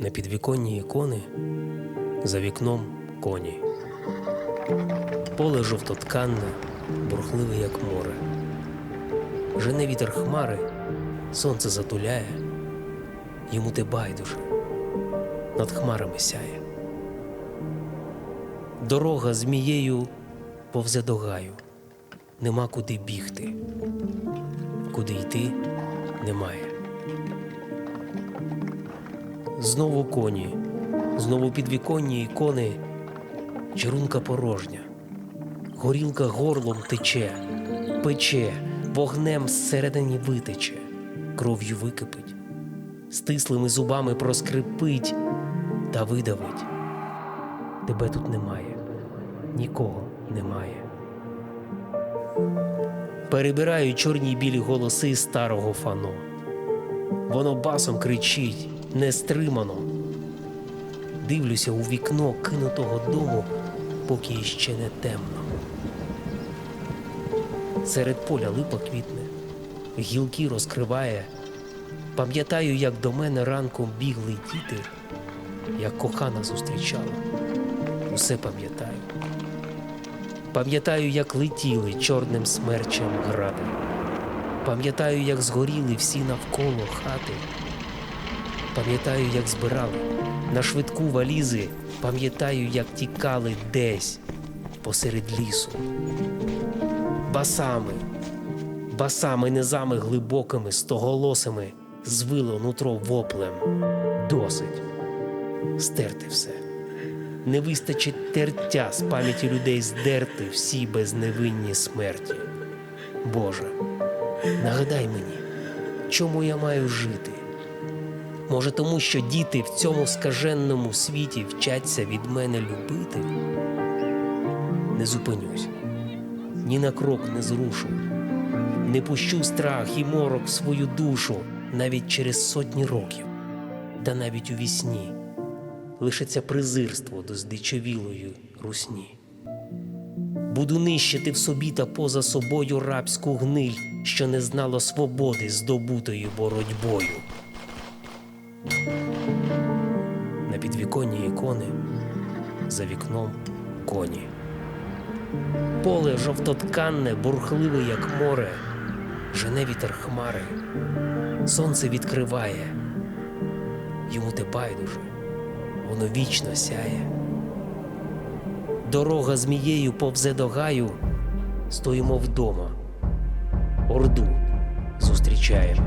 На підвіконні ікони за вікном коні. Поле жовтотканне, бурхливе, як море. Жене вітер хмари, сонце затуляє, йому те байдуже, над хмарами сяє. Дорога змією повзе до гаю, нема куди бігти, куди йти немає. Знову коні, знову підвіконні ікони, чарунка порожня, горілка горлом тече, пече, вогнем зсередині витече, кров'ю википить, стислими зубами проскрипить та видавить. Тебе тут немає, нікого немає. Перебираю чорні білі голоси старого фано. Воно басом кричить, нестримано. Дивлюся у вікно кинутого дому, поки іще не темно. Серед поля липа квітне, гілки розкриває. Пам'ятаю, як до мене ранком бігли діти, як кохана зустрічала. Усе пам'ятаю. Пам'ятаю, як летіли чорним смерчем гради. Пам'ятаю, як згоріли всі навколо хати. Пам'ятаю, як збирали на швидку валізи. Пам'ятаю, як тікали десь посеред лісу. Басами, басами низами глибокими, стоголосими звило нутро воплем. Досить стерти все. Не вистачить тертя з пам'яті людей здерти всі безневинні смерті. Боже, нагадай мені, чому я маю жити? Може, тому що діти в цьому скаженному світі вчаться від мене любити? Не зупинюсь, ні на крок не зрушу, не пущу страх і морок в свою душу навіть через сотні років, та навіть у вісні лишиться презирство до здичавілої русні. Буду нищити в собі та поза собою рабську гниль, що не знало свободи, здобутої боротьбою. На підвіконні ікони, за вікном коні. Поле жовтотканне, бурхливе, як море, жене вітер хмари, сонце відкриває, йому те байдуже, воно вічно сяє. Дорога змією повзе до гаю, стоїмо вдома, орду зустрічаємо.